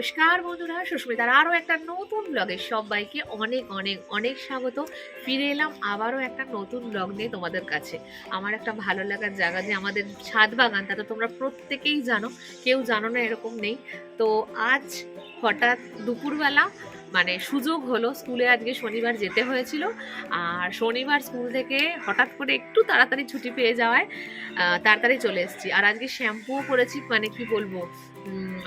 নমস্কার বন্ধুরা, সুস্মিতার আরও একটা নতুন ব্লগে সবাইকে অনেক অনেক অনেক স্বাগত। ফিরে এলাম আবারও একটা নতুন ব্লগ নিয়ে তোমাদের কাছে। আমার একটা ভালো লাগার জায়গা যে আমাদের ছাদ বাগান, তা তো তোমরা প্রত্যেকেই জানো, কেউ জানো না এরকম নেই। তো আজ হঠাৎ দুপুরবেলা মানে সুযোগ হলো স্কুলে আজকে শনিবার যেতে হয়েছিল। আর শনিবার স্কুল থেকে হঠাৎ করে একটু তাড়াতাড়ি ছুটি পেয়ে যাওয়ায় তাড়াতাড়ি চলে এসেছি। আর আজকে শ্যাম্পুও করেছি মানে কি বলব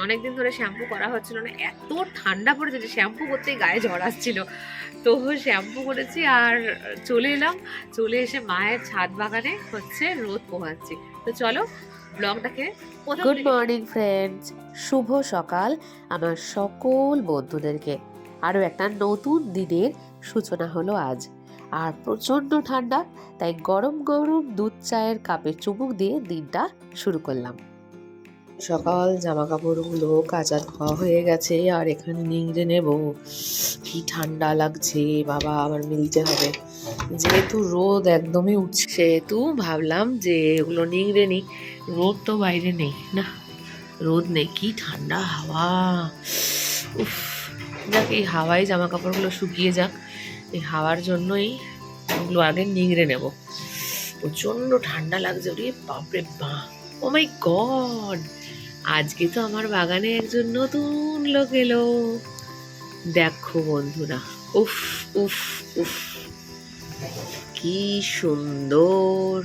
অনেকদিন ধরে শ্যাম্পু করা হচ্ছিল না এত ঠান্ডা পড়েছে যে শ্যাম্পু করতেই গায়ে জ্বর আসছিল। তো শ্যাম্পু করেছি আর চলে এলাম চলে এসে মায়ের ছাদ বাগানে হচ্ছে রোদ পোহাচ্ছি। তো চলো ব্লগটাকে গুড মর্নিং ফ্রেন্ডস শুভ সকাল আমার সকল বন্ধুদেরকে। আরও একটা নতুন দিনের সূচনা হলো আজ। আর প্রচণ্ড ঠান্ডা, তাই গরম গরম দুধ চায়ের কাপে চুমুক দিয়ে দিনটা শুরু করলাম। সকাল জামা কাপড়গুলো কাচা ধোয়া হয়ে গেছে, আর এখানে নিংড়ে নেব। কি ঠান্ডা লাগছে, বাবা, আবার মিলতে হবে। যেহেতু রোদ একদমই উঠছে, সেহেতু ভাবলাম যে এগুলো নিংড়ে নিই। রোদ তো বাইরে নেই, না। রোদ নেই, কি ঠান্ডা হাওয়া। উফ। যাক, এই হাওয়ায় জামা কাপড়গুলো শুকিয়ে যাক। এই হাওয়ার জন্যই ওগুলো আগে নিংড়ে নেব। প্রচণ্ড ঠান্ডা লাগছে, ওরে বাপরে বা। ও মাই গড আজকে তো আমার বাগানে একজন নতুন লোক এলো। দেখো বন্ধুরা, উফ উফ উফ। কি সুন্দর।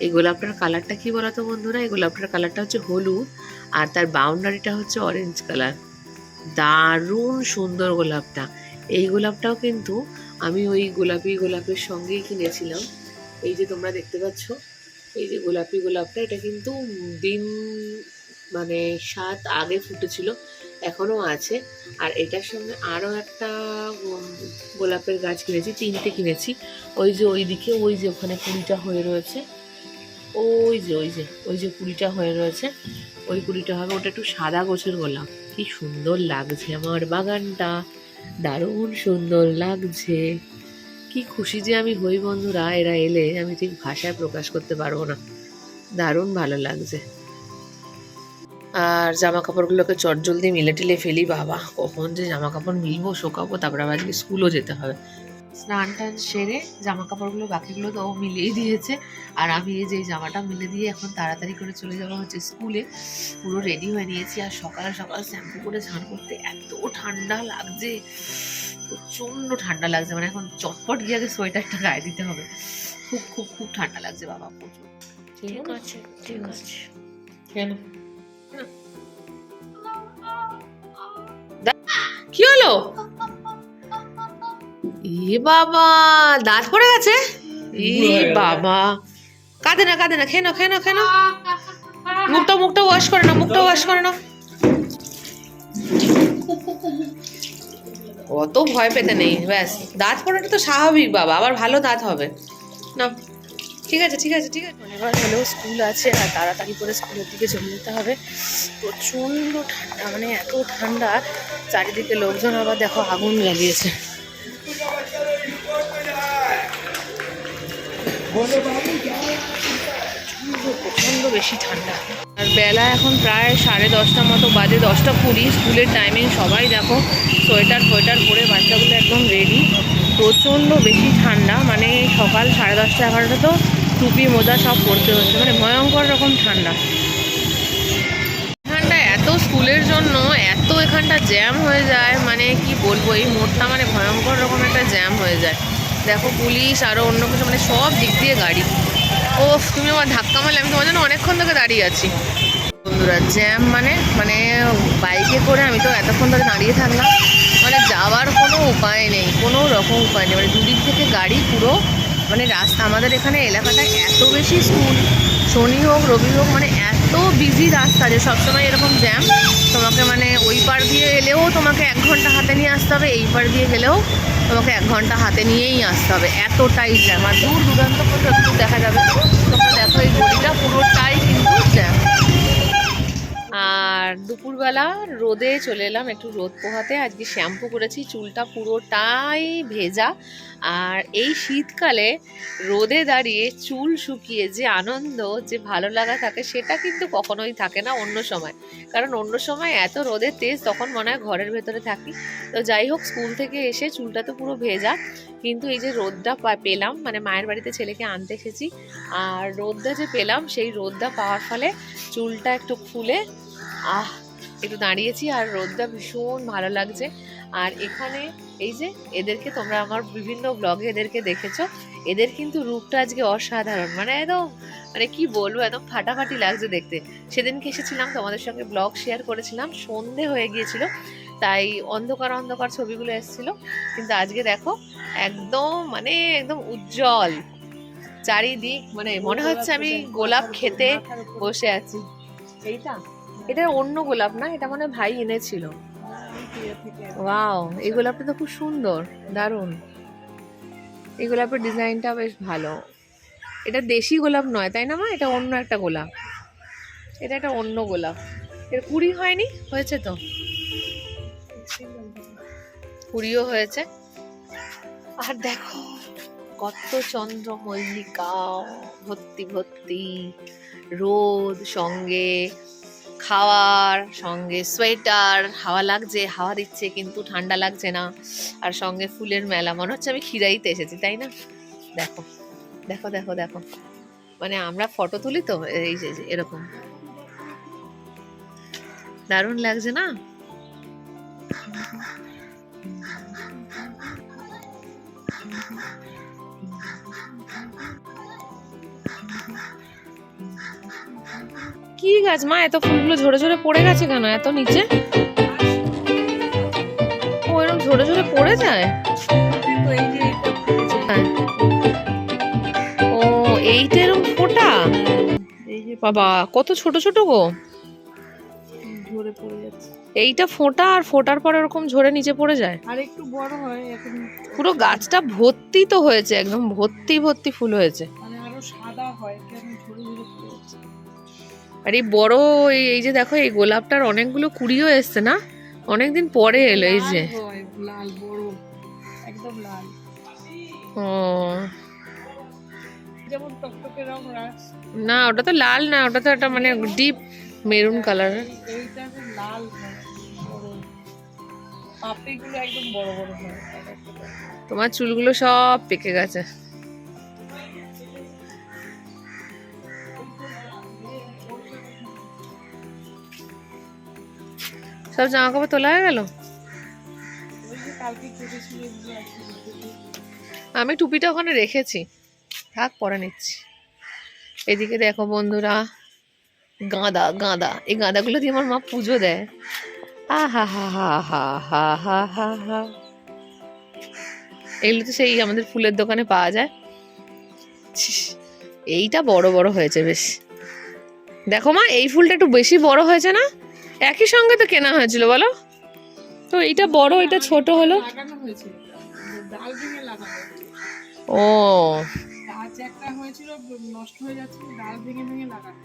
এই গোলাপটার কালারটা কি বলতো বন্ধুরা? এই গোলাপটার কালারটা হচ্ছে হলুদ আর তার বাউন্ডারিটা হচ্ছে অরেঞ্জ কালার দারুণ সুন্দর গোলাপটা। এই গোলাপটাও কিন্তু আমি ওই গোলাপি গোলাপের সঙ্গেই কিনেছিলাম। এই যে তোমরা দেখতে পাচ্ছ, এই যে গোলাপি গোলাপটা, এটা কিন্তু দিন মানে সাত আগে ফুটেছিল এখনও আছে। আর এটার সঙ্গে আরও একটা গোলাপের গাছ কিনেছি, তিনটে কিনেছি। ওই যে ওইদিকে, ওই যে ওখানে কুড়িটা হয়ে রয়েছে। ওই যে ওই যে ওই যে কুড়িটা হয়ে রয়েছে। ওই কুড়িটা হবে, ওটা একটু সাদা গোছের গোলাপ। কি সুন্দর লাগছে আমার বাগানটা। দারুণ সুন্দর লাগছে। কি খুশি যে আমি হই বন্ধুরা, এরা এলে আমি ঠিক ভাষায় প্রকাশ করতে পারব না। দারুণ ভালো লাগছে। আর জামা কাপড়গুলোকে চটজলদি মিলে টিলে ফেলি, বাবা। কখন যে জামা কাপড় মিলবো, শোকাবো, তারপরে আবার স্কুলও যেতে হবে। স্নান টান সেরে জামা কাপড়গুলো বাকিগুলো তো ও মিলিয়ে দিয়েছে। আর আমি এই যে জামাটা মিলে দিয়ে এখন তাড়াতাড়ি করে চলে যাওয়া হচ্ছে স্কুলে। পুরো রেডি হয়ে নিয়েছি। আর সকাল সকাল শ্যাম্পু করে স্নান করতে এত ঠান্ডা লাগছে। প্রচণ্ড ঠান্ডা লাগছে। মানে এখন চটপট গিয়ে আগে সোয়েটারটা গায়ে দিতে হবে। খুব খুব খুব ঠান্ডা লাগছে বাবা প্রচুর ঠিক আছে ঠিক আছে। কেন কি হলো? এ বাবা দাঁত পড়ে গেছে? এ বাবা। কাঁদে না কাঁদে না খেয়ে নাও খেয়ে নাও খেয়ে নাও। মুখটা মুখটা ওয়াশ করে নাও মুখটা ওয়াশ করে নাও। অত ভয় পেতে নেই ব্যাস। দাঁত পড়াটা তো স্বাভাবিক বাবা আবার ভালো দাঁত হবে। না ঠিক আছে ঠিক আছে ঠিক আছে। এবার হলেও স্কুল আছে আর তাড়াতাড়ি করে স্কুলের দিকে চলে যেতে হবে। প্রচণ্ড ঠান্ডা মানে এত ঠান্ডা চারিদিকে লোকজন আবার দেখো আগুন লাগিয়েছে। প্রচণ্ড বেশি ঠান্ডা। আর বেলা এখন প্রায় সাড়ে দশটা মতো, বাজে দশটা কুড়ি, স্কুলের টাইমিং সবাই দেখো, সোয়েটার ফোয়েটার পরে বাচ্চাগুলো একদম রেডি প্রচণ্ড বেশি ঠান্ডা মানে সকাল সাড়ে দশটা এগারোটা তো টুপি, মোজা সব পরতে হচ্ছে মানে ভয়ঙ্কর রকম ঠান্ডা। এখানটা এত স্কুলের জন্য, এত এখানটা জ্যাম হয়ে যায় মানে কি বলব, এই মোড়টা মানে ভয়ঙ্কর রকম একটা জ্যাম হয়ে যায়। দেখো পুলিশ আরও অন্য কিছু মানে সব দিক দিয়ে গাড়ি। ও তুমি আমার ধাক্কা মারলে, আমি তোমার জন্য অনেকক্ষণ থেকে দাঁড়িয়ে আছি। বন্ধুরা, জ্যাম মানে মানে বাইকে করে আমি তো এতক্ষণ ধরে দাঁড়িয়ে থাকলাম। মানে যাওয়ার কোনো উপায় নেই, কোনো রকম উপায় নেই। মানে দুদিক থেকে গাড়ি পুরো মানে রাস্তা, আমাদের এখানে এলাকাটা এত বেশি স্কুল, শনি হোক, রবি হোক মানে এত বিজি রাস্তা যে সবসময় এরকম জ্যাম তোমাকে মানে ওই পার দিয়ে এলেও তোমাকে এক ঘণ্টা হাতে নিয়ে আসতে হবে, এই পার দিয়ে গেলেও তোমাকে এক ঘণ্টা হাতে নিয়েই আসতে হবে। এতটাই জ্যাম আর দূর দূরান্ত পর্যন্ত দেখা যাবে। তোমরা দেখো এই গলিটা পুরোটাই কিন্তু জ্যাম আর দুপুরবেলা রোদে চলে এলাম একটু রোদ পোহাতে। আজকে শ্যাম্পু করেছি, চুলটা পুরোটাই ভেজা। আর এই শীতকালে রোদে দাঁড়িয়ে চুল শুকিয়ে যে আনন্দ, যে ভালো লাগা থাকে, সেটা কিন্তু কখনোই থাকে না অন্য সময়। কারণ অন্য সময় এত রোদের তেজ তখন মনে হয় ঘরের ভেতরে থাকি। তো যাই হোক, স্কুল থেকে এসে চুলটা তো পুরো ভেজা। কিন্তু এই যে রোদটা পেলাম মানে মায়ের বাড়িতে ছেলেকে আনতে এসেছি আর রোদটা যে পেলাম, সেই রোদটা পাওয়ার ফলে চুলটা একটু খুলে, আহ, একটু দাঁড়িয়েছি। আর রোদটা ভীষণ ভালো লাগছে। আর এখানে এই যে এদেরকে তোমরা আমার বিভিন্ন ব্লগে এদেরকে দেখেছ, এদের কিন্তু রূপটা আজকে অসাধারণ। মানে একদম মানে কি বলব, একদম ফাটাফাটি লাগছে দেখতে। সেদিনকে এসেছিলাম, তোমাদের সঙ্গে ব্লগ শেয়ার করেছিলাম, সন্ধে হয়ে গিয়েছিল, তাই অন্ধকার অন্ধকার ছবিগুলো এসেছিল। কিন্তু আজকে দেখো, একদম মানে একদম উজ্জ্বল। চারিদিক মানে মনে হচ্ছে আমি গোলাপ খেতে বসে আছি। এইটা? এটা অন্য গোলাপ না? এটা মানে ভাই এনেছিল। ওয়াও এই গোলাপটা তো খুব সুন্দর, দারুণ। এই গোলাপের ডিজাইনটা বেশ ভালো। এটা দেশি গোলাপ নয়, তাই না মা? এটা অন্য একটা গোলাপ। এটা একটা অন্য গোলাপ। এর কুড়ি হয়নি? হয়েছে তো? কুড়িও হয়েছে। আর দেখো, কত চন্দ্র মল্লিকা ভর্তি ভর্তি, রোদ, সঙ্গে খাওয়ার, সঙ্গে সোয়েটার, হাওয়া লাগছে, হাওয়া দিচ্ছে, কিন্তু ঠান্ডা লাগছে না। আর সঙ্গে ফুলের মেলা, মনে হচ্ছে আমি খিরাইতে এসেছি, তাই না? দেখো দেখো দেখো দেখো। মানে আমরা ফটো তুলি তো, এই যে এরকম। দারুণ লাগছে না? কি গাছ? মা এত ফুলগুলো ঝরে ঝরে পড়ে গেছে কেন? এত নিচে? ও এরকম ঝরে ঝরে পড়ে যায়? হ্যাঁ। ও এইটা এরকম ফোটা? এই যে বাবা কত ছোট ছোট গো। ঝরে পড়ে যাচ্ছে। এইটা ফোটা আর ফোটার পর এরকম ঝরে নিচে পড়ে যায়? আর একটু বড় হয় এখন পুরো গাছটা ভর্তি তো হয়েছে একদম ভর্তি ভর্তি ফুল হয়েছে। মানে আরও সাদা হয় কেন আর এই বড় এই যে দেখো এই গোলাপটার অনেকগুলো কুড়িও এসছে না? অনেকদিন পরে এলো এই যে। ও। না ওটা তো লাল না ওটা তো একটা মানে ডিপ মেরুন কালার। তোমার চুলগুলো সব পেকে গেছে। সব জামা কাপড় তোলা হয়ে গেল? আমি টুপিটা ওখানে রেখেছি। থাক, পরে নিচ্ছি। এদিকে দেখো বন্ধুরা, গাঁদা গাঁদা। এই গাঁদাগুলো দিয়ে আমার মা পুজো দেয়। আহা হা হা হা হা হা হা হা এগুলো তো সেই আমাদের ফুলের দোকানে পাওয়া যায়। এইটা বড় বড় হয়েছে বেশ। দেখো মা, এই ফুলটা একটু বেশি বড় হয়েছে না? একই সঙ্গে তো কেনা হয়েছিল বলো? তো এইটা বড় এটা ছোট হলো। ও। গাছ একটা হয়েছিল নষ্ট হয়ে যাচ্ছিল ডাল ভেঙে ভেঙে লাগানো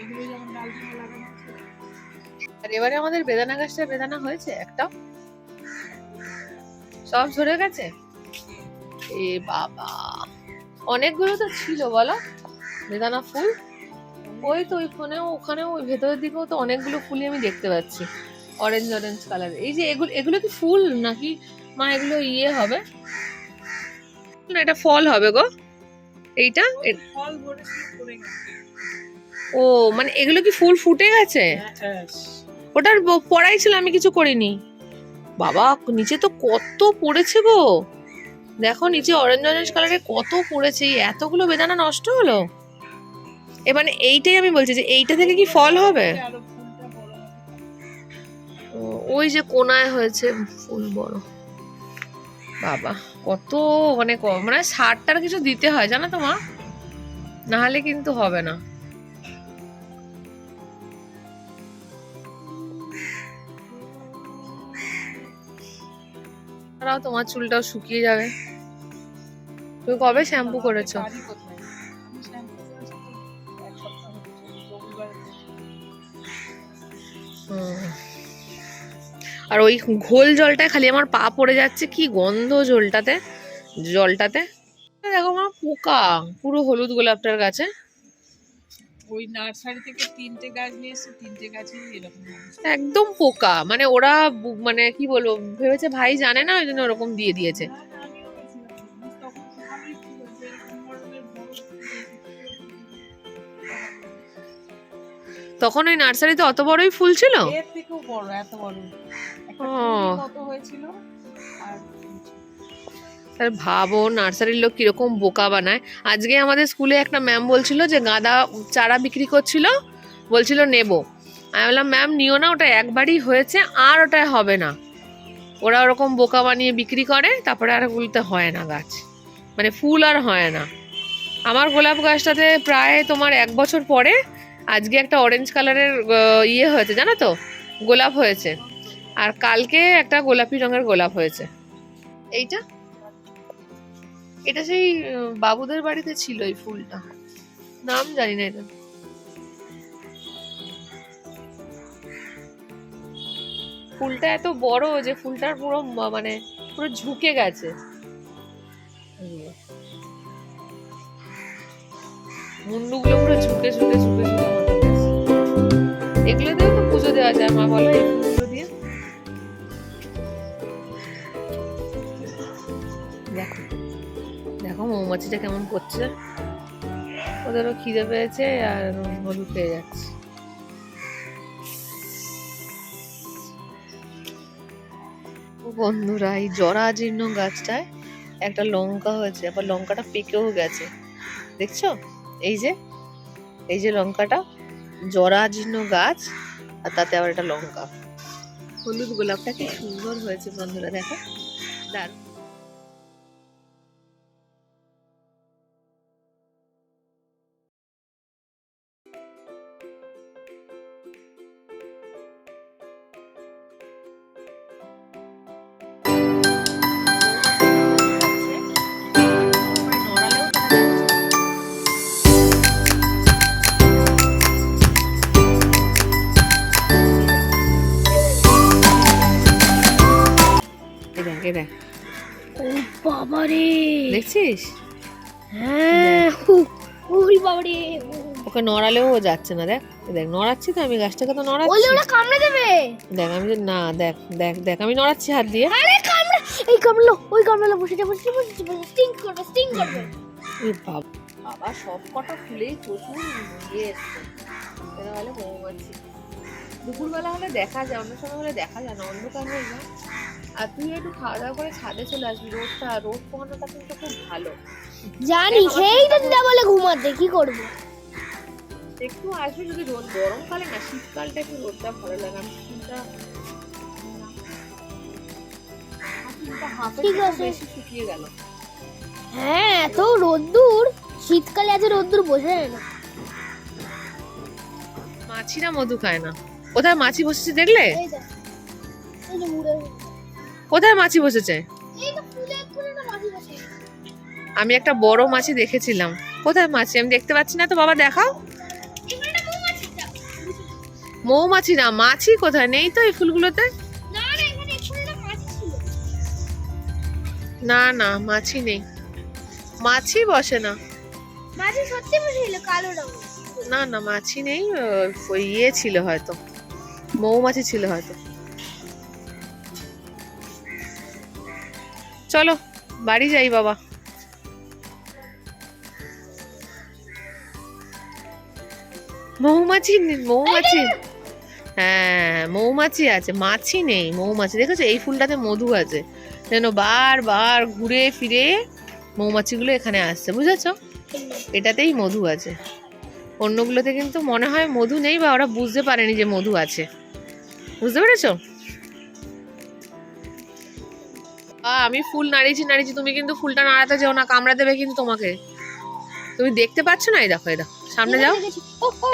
এগুলো যেমন ডাল ভেঙে লাগানো হয়েছিল। আর এবারে আমাদের বেদানা গাছটা বেদানা হয়েছে একটা সব ঝরে গেছে? এ বাবা। অনেকগুলো তো ছিল বলো? বেদানা ফুল? ওই তো ওইখানেও ওখানেও ওই ভেতরের দিকেও তো অনেকগুলো ফুলই আমি দেখতে পাচ্ছি। অরেঞ্জ অরেঞ্জ কালার এই যে এগুলো এগুলো কি ফুল নাকি? মা এগুলো ইয়ে হবে? না এটা ফল হবে গো। এইটা? ও মানে এগুলো কি ফুল ফুটে গেছে? ওটার ব- পড়াই ছিল আমি কিছু করিনি। বাবা নিচে তো কত পড়েছে গো। দেখো নিচে অরেঞ্জ অরেঞ্জ কালারে কত পড়েছে। এতগুলো বেদানা নষ্ট হলো? এ মানে এইটাই আমি বলছি যে এইটা থেকে কি ফল হবে? ওই যে কোনায় হয়েছে ফুল বড়। বাবা, কত মানে মানে সারটার কিছু দিতে হয়, জানো তো মা? নাহলে কিন্তু হবে না। তোমার চুলটাও শুকিয়ে যাবে। তুমি কবে শ্যাম্পু করেছ? আর ওই ঘোল জলটায় খালি আমার পা পড়ে যাচ্ছে কি গন্ধ জলটাতে জলটাতে। দেখো মা পোকা পুরো হলুদ গোলাপটার গাছে। ওই নার্সারি থেকে তিনটে গাছ নিয়ে এসে তিনটে গাছই এরকম একদম পোকা মানে ওরা মানে কি বলব ভেবেছে ভাই জানে না ওই জন্য ওরকম দিয়ে দিয়েছে। তখন ওই নার্সারিতে অত বড়ই ফুল ছিল? এর থেকেও বড় এত বড়। ও। হয়েছিল? আর ভাবো নার্সারির লোক কীরকম বোকা বানায়। আজকে আমাদের স্কুলে একটা ম্যাম বলছিল যে গাঁদা চারা বিক্রি করছিল বলছিল নেব। আমি বললাম ম্যাম নিও না ওটা একবারই হয়েছে আর ওটা হবে না। ওরা ওরকম বোকা বানিয়ে বিক্রি করে তারপরে আর ওগুলোতে হয় না গাছ। মানে ফুল আর হয় না। আমার গোলাপ গাছটাতে প্রায় তোমার এক বছর পরে আজকে একটা অরেঞ্জ কালারের ইয়ে হয়েছে জানো তো? গোলাপ হয়েছে। আর কালকে একটা গোলাপি রঙের গোলাপ হয়েছে। এইটা? এটা সেই বাবুদের বাড়িতে ছিল এই ফুলটা। নাম জানি না এটা। ফুলটা এত বড় যে ফুলটার পুরো মানে পুরো ঝুঁকে গেছে। মুন্ডুগুলো পুরো ঝুঁকে ঝুঁকে ঝুঁকে ঝুঁকে এগুলো দিয়ে তো পুজো দেওয়া যায়, মা, বলো মৌমাছিটা কেমন করছে? ওদেরও খিদে পেয়েছে আর হলুদ পেয়ে যাচ্ছে। বন্ধুরা, এই জরাজীর্ণ গাছটায় একটা লঙ্কা হয়েছে, আবার লঙ্কাটা পেকেও গেছে। দেখছ? এই যে এই যে লঙ্কাটা, জরাজীর্ণ গাছ, আর তাতে আবার একটা লঙ্কা। হলুদ গোলাপটা কি সুন্দর হয়েছে বন্ধুরা, দেখো। দাঁড় দেখছিস হ্যাঁ হু- ওই বাবা ওকে নড়ালেও ও যাচ্ছে না দেখ। দেখ নড়াচ্ছি তো আমি গাছটাকে তো ওলে ওরা কামড়ে দেবে। দেখ আমি না দেখ দেখ দেখ আমি নড়াচ্ছি হাত দিয়ে। আরে কামড়ে এই কামড়লো ওই কামড়লো বসে যা বসে যা, বসে বসে স্টিং করবে স্টিং করবে। এ বাবা। বাবা সব কটা ফুলেই প্রচুর ইয়ে এসছে। এরা হলে মৌমাছি দুপুরবেলা হলে দেখা যায় অন্য সময় হলে দেখা যায় না অন্ধকার হয়ে যায়। আর তুই একটু খাওয়া দাওয়া করে ছাদে চলে আসবি। রোদটা রোদ পোহানোটা কিন্তু খুব ভালো। জানি তো দিদা বলে ঘুমাতে কি করব? একটু আসবে যদি রোদ গরমকালে না শীতকালটা একটু রোদটা ভালো লাগে। আমি ঠিক আছে। শুকিয়ে গেল। হ্যাঁ এত রোদ্দুর। শীতকালে এত রোদ্দুর বোঝা যায় না। মাছিরা মধু খায় না। কোথায় মাছি বসেছে দেখলে? এই যে মুড়ে। কোথায় মাছি বসেছে? আমি একটা বড় মাছি দেখেছিলাম। কোথায় মাছি? আমি দেখতে পাচ্ছি না তো বাবা দেখাও। মৌমাছি না মাছি কোথায়? নেই তো এই ফুলগুলোতে? না না মাছি নেই। মাছি বসে না। মাছি সত্যি বসেছিল কালো রঙের। না না মাছি নেই ইয়ে ছিল হয়তো। মৌমাছি ছিল হয়তো। চলো, বাড়ি যাই বাবা। মৌমাছি মৌমাছি। হ্যাঁ মৌমাছি আছে, মাছি নেই, মৌমাছি। দেখেছ, এই ফুলটাতে মধু আছে। যেন বারবার ঘুরে ফিরে মৌমাছিগুলো এখানে আসছে, বুঝেছ? এটাতেই মধু আছে। অন্যগুলোতে কিন্তু মনে হয় মধু নেই বা ওরা বুঝতে পারেনি যে মধু আছে। বুঝতে পেরেছ? আমি ফুল নাড়িয়েছি নাড়িয়েছি তুমি কিন্তু ফুলটা নাড়াতে যেও না কামড়া দেবে কিন্তু তোমাকে। তুমি দেখতে পাচ্ছ না? এই দেখো এই দেখো। সামনে যাও।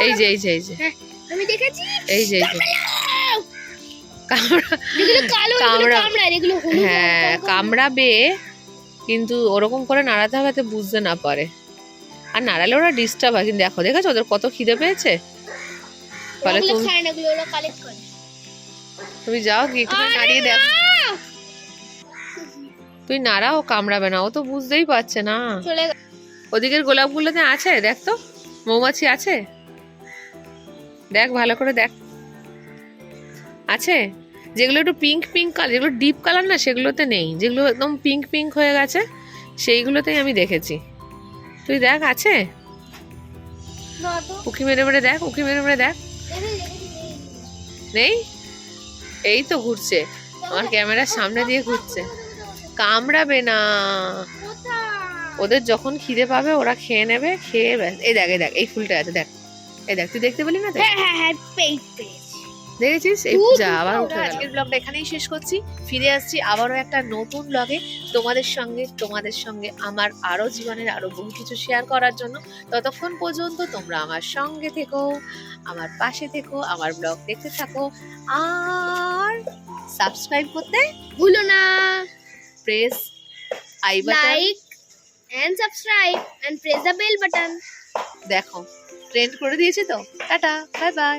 এই যে এই যে এই যে। আমি দেখেছি। এই যে এই যে। কামড়া হ্যাঁ কামড়াবে কিন্তু ওরকম করে নাড়াতে হবে বুঝতে না পারে। আর নাড়ালে ওরা ডিস্টার্ব হয় কিন্তু দেখো দেখেছ? ওদের কত খিদে পেয়েছে? ফলে তুমি যাও কি একটু নাড়িয়ে দেখ। তুই নাড়া ও কামড়াবে না ও তো বুঝতেই পারছে না। ওদিকের গোলাপগুলোতে আছে দেখ তো মৌমাছি আছে। দেখ ভালো করে দেখ। আছে? যেগুলো একটু পিঙ্ক পিঙ্ক কালার যেগুলো ডিপ কালার না সেগুলোতে নেই। যেগুলো একদম পিঙ্ক পিঙ্ক হয়ে গেছে সেইগুলোতেই আমি দেখেছি। তুই দেখ আছে? উকি মেরে মেরে দেখ উকি মেরে মেরে দেখ। নেই এই তো ঘুরছে। আমার ক্যামেরার সামনে দিয়ে ঘুরছে। কামড়াবে না। ওদের যখন খিদে পাবে ওরা খেয়ে নেবে খেয়ে ব্যাস। এই দেখ এই দেখ এই ফুলটা আছে দেখ। এই দেখ তুই দেখতে পেলি না? হ্যাঁ হ্যাঁ হ্যাঁ দেখেছিস? এই যা আবার উঠে গেল। আজকের ব্লগটা এখানেই শেষ করছি। ফিরে আসছি আবারও একটা নতুন ব্লগে তোমাদের সঙ্গে তোমাদের সঙ্গে আমার আরও জীবনের আরও বহু কিছু শেয়ার করার জন্য। ততক্ষণ পর্যন্ত তোমরা আমার সঙ্গে থেকো আমার পাশে থেকো আমার ব্লগ দেখতে থাকো আর সাবস্ক্রাইব করতে ভুলো না। প্রেস আই button. Like and subscribe and press the bell button দেখো ট্রেন্ড করে দিয়েছি তো। Tata bye bye